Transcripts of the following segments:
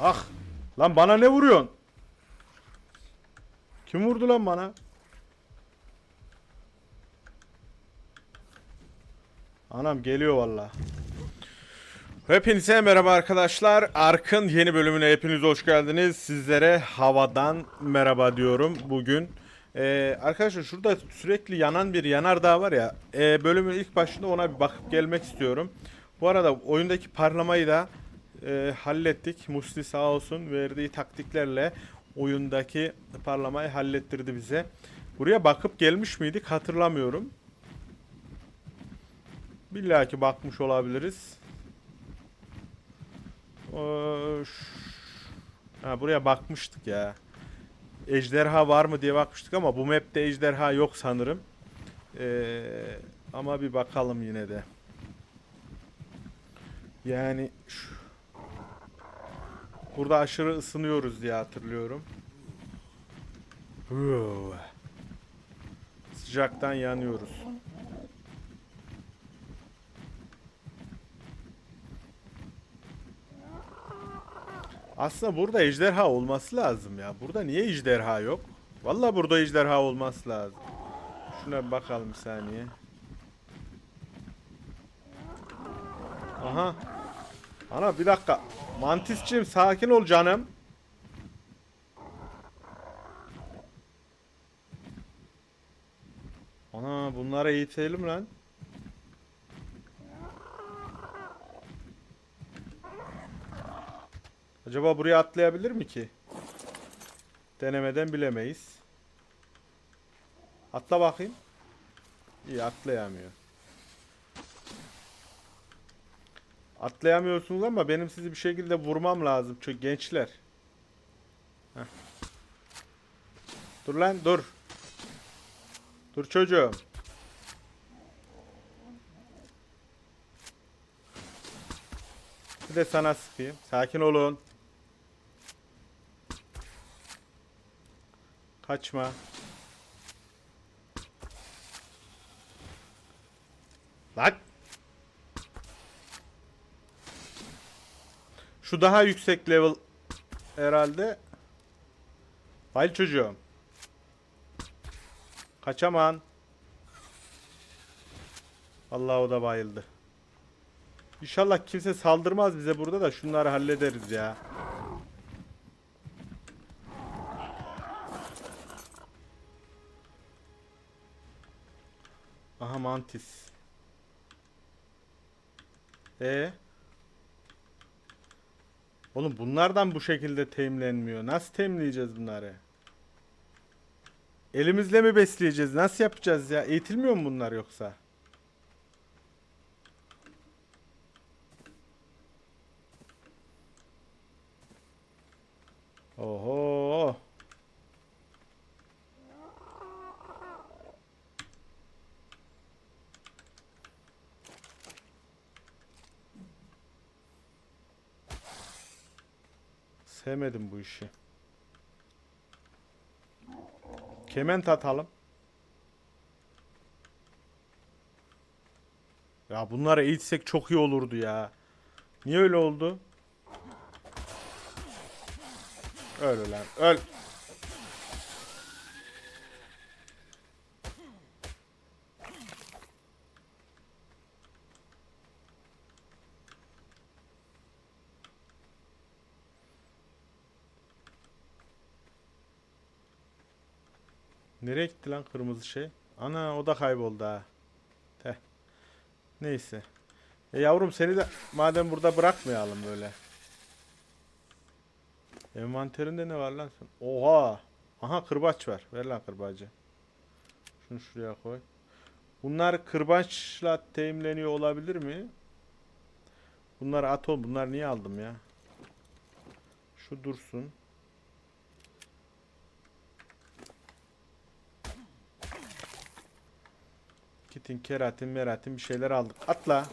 Ah. Lan bana ne vuruyorsun? Kim vurdu lan bana? Anam geliyor valla. Hepinize merhaba arkadaşlar. Ark'ın yeni bölümüne hepiniz hoş geldiniz. Sizlere havadan merhaba diyorum bugün. Ee, arkadaşlar şurada sürekli yanan bir yanardağ var ya. e, bölümün ilk başında ona bir bakıp gelmek istiyorum. Bu arada oyundaki parlamayı da e, hallettik. Musli sağ olsun verdiği taktiklerle oyundaki parlamayı hallettirdi bize. Buraya bakıp gelmiş miydik hatırlamıyorum. Billa ki bakmış olabiliriz. Ha, buraya bakmıştık ya. Ejderha var mı diye bakmıştık ama bu map'te ejderha yok sanırım. Ee, ama bir bakalım yine de. Yani şu- burada aşırı ısınıyoruz diye hatırlıyorum. Sıcaktan yanıyoruz. Aslında burada ejderha olması lazım ya. Burada niye ejderha yok? Vallahi burada ejderha olması lazım. Şuna bir bakalım bir saniye. Aha. Ana bir dakika. Mantisçim sakin ol canım. Ana bunlara eğitelim lan. Acaba buraya atlayabilir mi ki? Denemeden bilemeyiz. Atla bakayım. İyi atlayamıyor. Atlayamıyorsunuz ama benim sizi bir şekilde vurmam lazım. Çünkü gençler. Heh. Dur lan dur. Dur çocuğum. Bir de sana sıkayım. Sakin olun. Kaçma. Lan. Şu daha yüksek level herhalde. Hayır çocuğum. Kaçaman. Allah o da bayıldı. İnşallah kimse saldırmaz bize burada da şunları hallederiz ya. Aha mantis. E Oğlum bunlardan bu şekilde temlenmiyor. Nasıl temleyeceğiz bunları? Elimizle mi besleyeceğiz? Nasıl yapacağız ya? Eğitilmiyor mu bunlar yoksa? Sevmedim bu işi. Kement atalım. Ya bunları eğitsek çok iyi olurdu ya. Niye öyle oldu? Öl lan öl. Nereye gitti lan kırmızı şey? Ana o da kayboldu ha. Teh. Neyse. E yavrum seni de madem burada bırakmayalım böyle. Envanterinde ne var lan sen? Oha! Aha kırbaç var. Ver lan kırbacı. Şunu şuraya koy. Bunlar kırbaçla teminleniyor olabilir mi? Bunları at ol. Bunlar niye aldım ya? Şu dursun. Kitin, keratin, meratin bir şeyler aldık. Atla.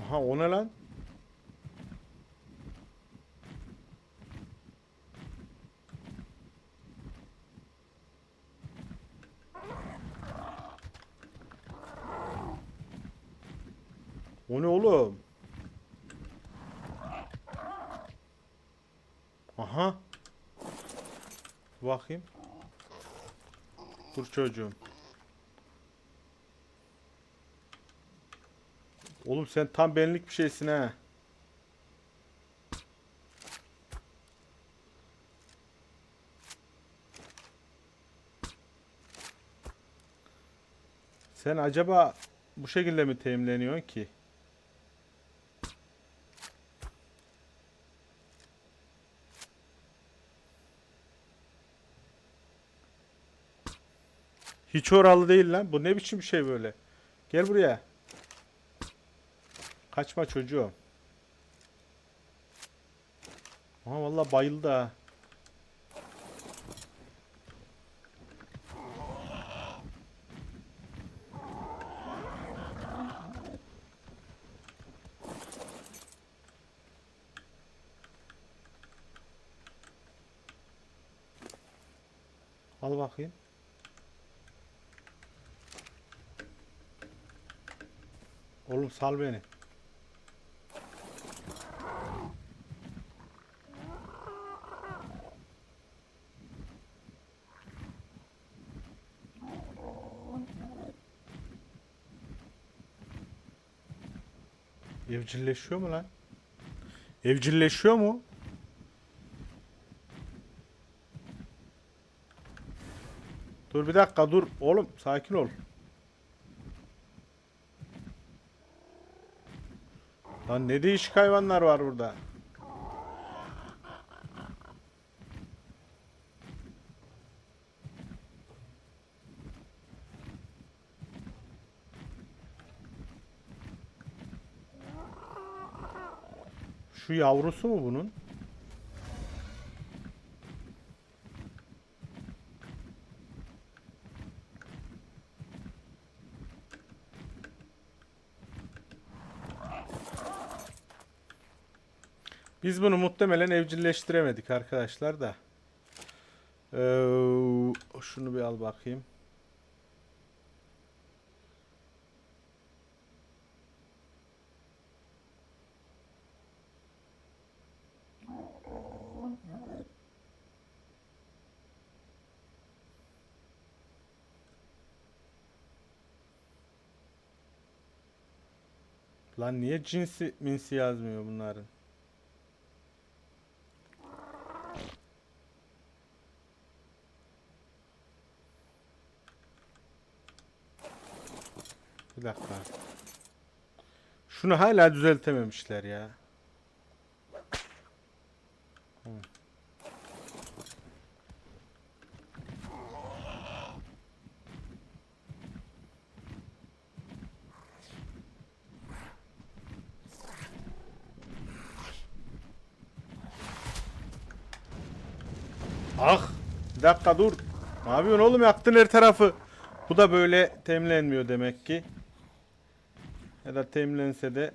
Aha o ne lan? O ne oğlum? Aha. Bakayım. Dur çocuğum. Oğlum sen tam benlik bir şeysin ha. Sen acaba bu şekilde mi teminleniyorsun ki? Hiç oralı değil lan. Bu ne biçim bir şey böyle? Gel buraya. Kaçma çocuğum. Aha vallahi bayıldı ha. Al bakayım. Oğlum sal beni. Evcilleşiyor mu lan? Evcilleşiyor mu? Dur bir dakika dur. Oğlum sakin ol. Lan ne değişik hayvanlar var burada. Şu yavrusu mu bunun? Biz bunu muhtemelen evcilleştiremedik arkadaşlar da. Ee, şunu bir al bakayım. Lan niye cinsi minsi yazmıyor bunların? Bir dakika. Şunu hala düzeltememişler ya. Ah! Bir dakika dur. Ne yapıyorsun oğlum yaktın her tarafı. Bu da böyle temlenmiyor demek ki. Ya da temlense de.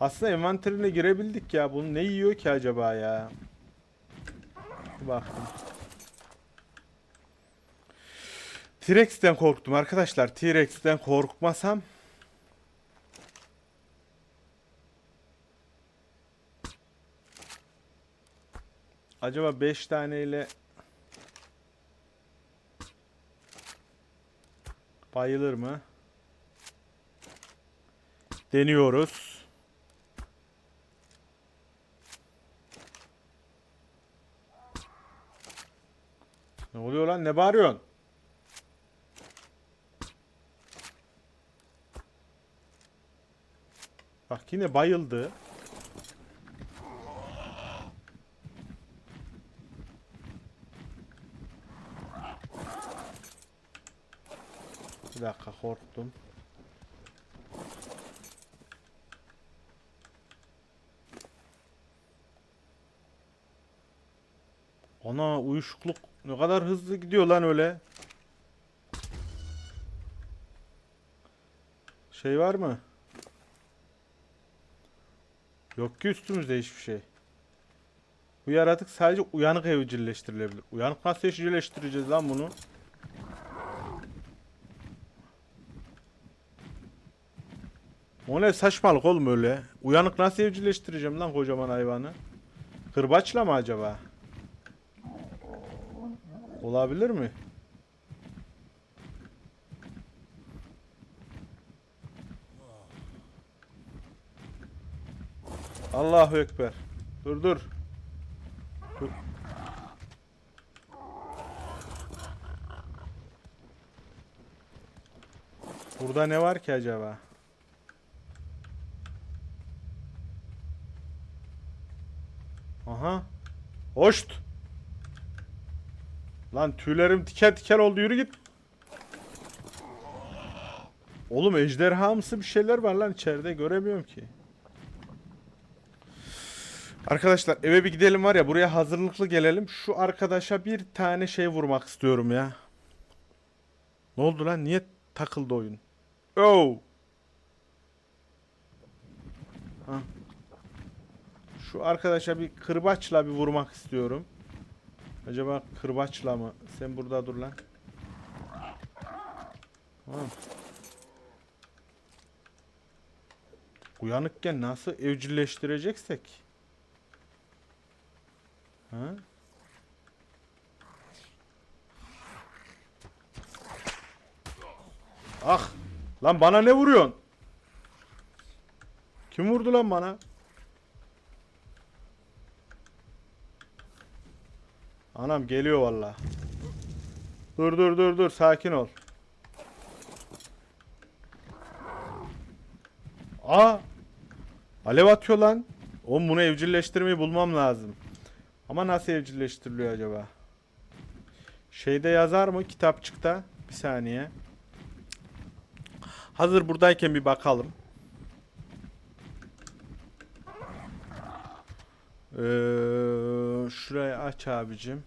Aslında envanterine girebildik ya. Bunu ne yiyor ki acaba ya? Baktım. T-Rex'ten korktum arkadaşlar. T-Rex'ten korkmasam Acaba 5 taneyle bayılır mı? Deniyoruz. Ne oluyor lan? Ne bağırıyorsun? Bak yine bayıldı. Bir dakika korktum. Ana uyuşukluk ne kadar hızlı gidiyor lan öyle. Şey var mı? Yok ki üstümüzde hiçbir şey. Bu yaratık sadece uyanık evcilleştirilebilir. Uyanık nasıl evcilleştireceğiz lan bunu? O ne saçmalık oğlum öyle. Uyanık nasıl evcilleştireceğim lan kocaman hayvanı? Kırbaçla mı acaba? Olabilir mi? Allahu Ekber. Dur dur. Dur. Burada ne var ki acaba? Aha. Hoşt. Lan tüylerim tikel tikel oldu yürü git. Oğlum ejderhamsı bir şeyler var lan içeride göremiyorum ki. Arkadaşlar eve bir gidelim var ya buraya hazırlıklı gelelim. Şu arkadaşa bir tane şey vurmak istiyorum ya. Ne oldu lan? Niye takıldı oyun? Oh. Ha. Şu arkadaşa bir kırbaçla bir vurmak istiyorum. Acaba kırbaçla mı? Sen burada dur lan. Ha. Uyanıkken nasıl evcilleştireceksek? Ha? Ah! Lan bana ne vuruyorsun? Kim vurdu lan bana? Anam geliyor valla. Dur dur dur dur sakin ol. Aa! Alev atıyor lan. Oğlum bunu evcilleştirmeyi bulmam lazım. Ama nasıl evcilleştiriliyor acaba? Şeyde yazar mı kitapçıkta? Bir saniye. Hazır buradayken bir bakalım. Ee, şurayı aç abicim.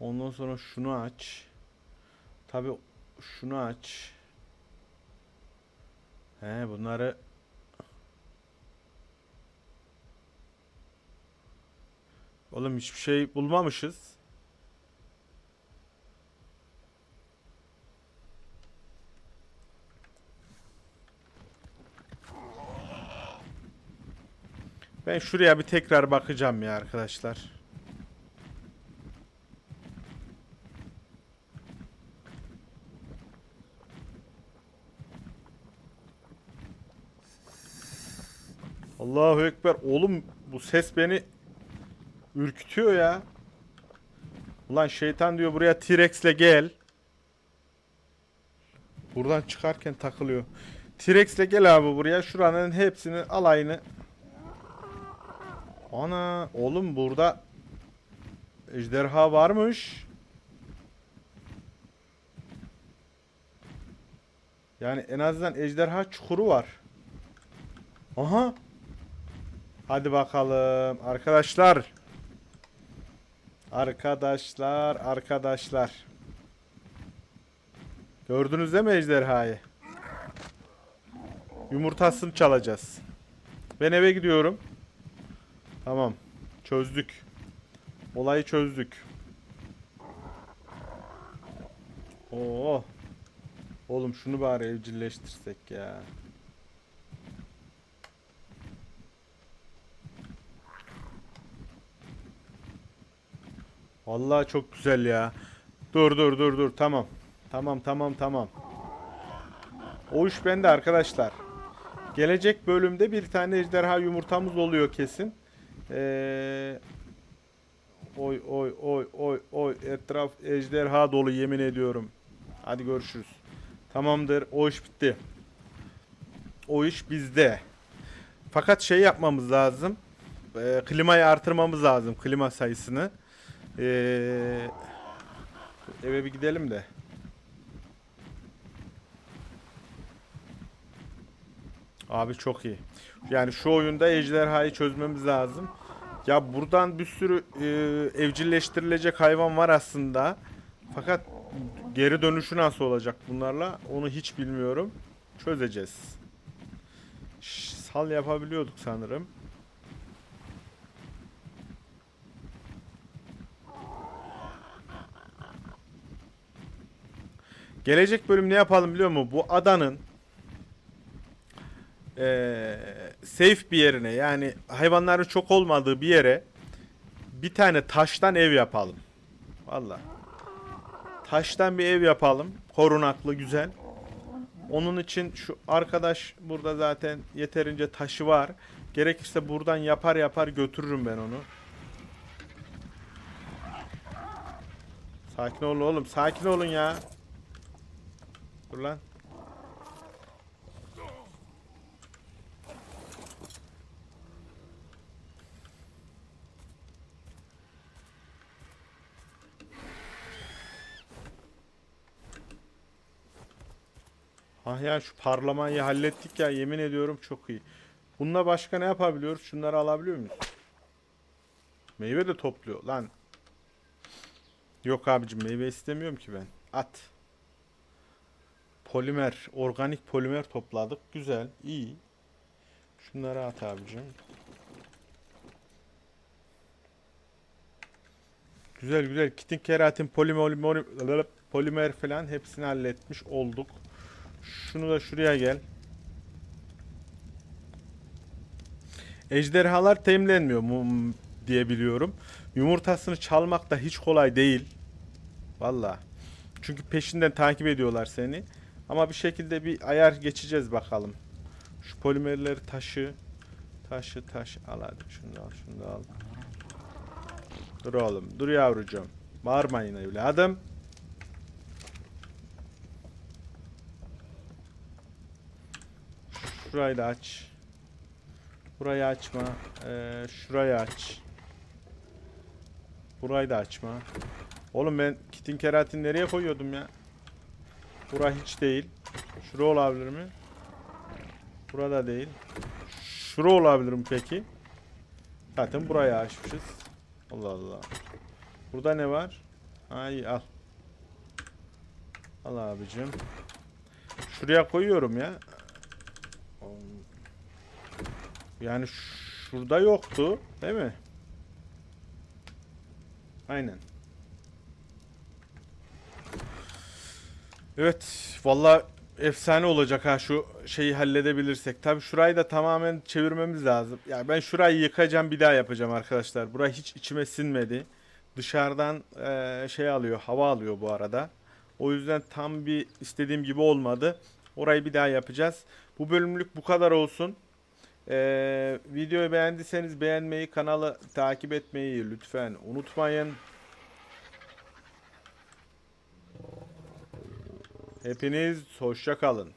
Ondan sonra şunu aç. Tabi şunu aç. He bunları Oğlum hiçbir şey bulmamışız. Ben şuraya bir tekrar bakacağım ya arkadaşlar. Allahu Ekber. Oğlum bu ses beni ürkütüyor ya. Ulan şeytan diyor buraya T-Rex'le gel. Buradan çıkarken takılıyor. T-Rex'le gel abi buraya. Şuranın hepsini alayını. Ana oğlum burada ejderha varmış. Yani en azından ejderha çukuru var. Aha. Hadi bakalım arkadaşlar. Arkadaşlar, arkadaşlar. Gördünüz değil mi ejderhayı? Yumurtasını çalacağız. Ben eve gidiyorum. Tamam. Çözdük. Olayı çözdük. Oo. Oğlum şunu bari evcilleştirsek ya. Vallahi çok güzel ya. Dur dur dur dur tamam. Tamam tamam tamam. O iş bende arkadaşlar. Gelecek bölümde bir tane ejderha yumurtamız oluyor kesin. Ee, oy oy oy oy oy etraf ejderha dolu yemin ediyorum. Hadi görüşürüz. Tamamdır o iş bitti. O iş bizde. Fakat şey yapmamız lazım. Ee, klimayı artırmamız lazım klima sayısını. Ee, eve bir gidelim de. Abi çok iyi. Yani şu oyunda ejderhayı çözmemiz lazım. Ya buradan bir sürü e, evcilleştirilecek hayvan var aslında. Fakat geri dönüşü nasıl olacak bunlarla onu hiç bilmiyorum. Çözeceğiz. Sal yapabiliyorduk sanırım. Gelecek bölüm ne yapalım biliyor musun? Bu adanın e, safe bir yerine yani hayvanların çok olmadığı bir yere bir tane taştan ev yapalım. Valla. Taştan bir ev yapalım. Korunaklı güzel. Onun için şu arkadaş burada zaten yeterince taşı var. Gerekirse buradan yapar yapar götürürüm ben onu. Sakin olun oğlum. Sakin olun ya. Dur lan. Ah ya şu parlamayı hallettik ya yemin ediyorum çok iyi. Bununla başka ne yapabiliyoruz? Şunları alabiliyor muyuz? Meyve de topluyor lan. Yok abicim meyve istemiyorum ki ben. At. Polimer, organik polimer topladık. Güzel, iyi. Şunları at abicim. Güzel güzel. Kitin keratin, polimer, polimer falan hepsini halletmiş olduk. Şunu da şuraya gel. Ejderhalar temizlenmiyor mu diye biliyorum. Yumurtasını çalmak da hiç kolay değil. Valla. Çünkü peşinden takip ediyorlar seni. Ama bir şekilde bir ayar geçeceğiz bakalım. Şu polimerleri taşı. Taşı taş. Al hadi şunu da al şunu da al. Dur oğlum. Dur yavrucuğum. Bağırmayın evladım. Şurayı da aç. Burayı açma. Ee, şurayı aç. Burayı da açma. Oğlum ben kitin keratin nereye koyuyordum ya? Bura hiç değil. Şura olabilir mi? Burada değil. Şura olabilir mi peki? Zaten burayı açmışız. Allah Allah. Burada ne var? Ay al. Al abicim. Şuraya koyuyorum ya. Yani şurada yoktu, değil mi? Aynen. Evet, valla efsane olacak ha şu şeyi halledebilirsek. Tabi şurayı da tamamen çevirmemiz lazım. Ya ben şurayı yıkacağım bir daha yapacağım arkadaşlar. Burayı hiç içime sinmedi. Dışarıdan eee, şey alıyor, hava alıyor bu arada. O yüzden tam bir istediğim gibi olmadı. Orayı bir daha yapacağız. Bu bölümlük bu kadar olsun. Ee, videoyu beğendiyseniz beğenmeyi, kanalı takip etmeyi lütfen unutmayın. Hepiniz hoşça kalın.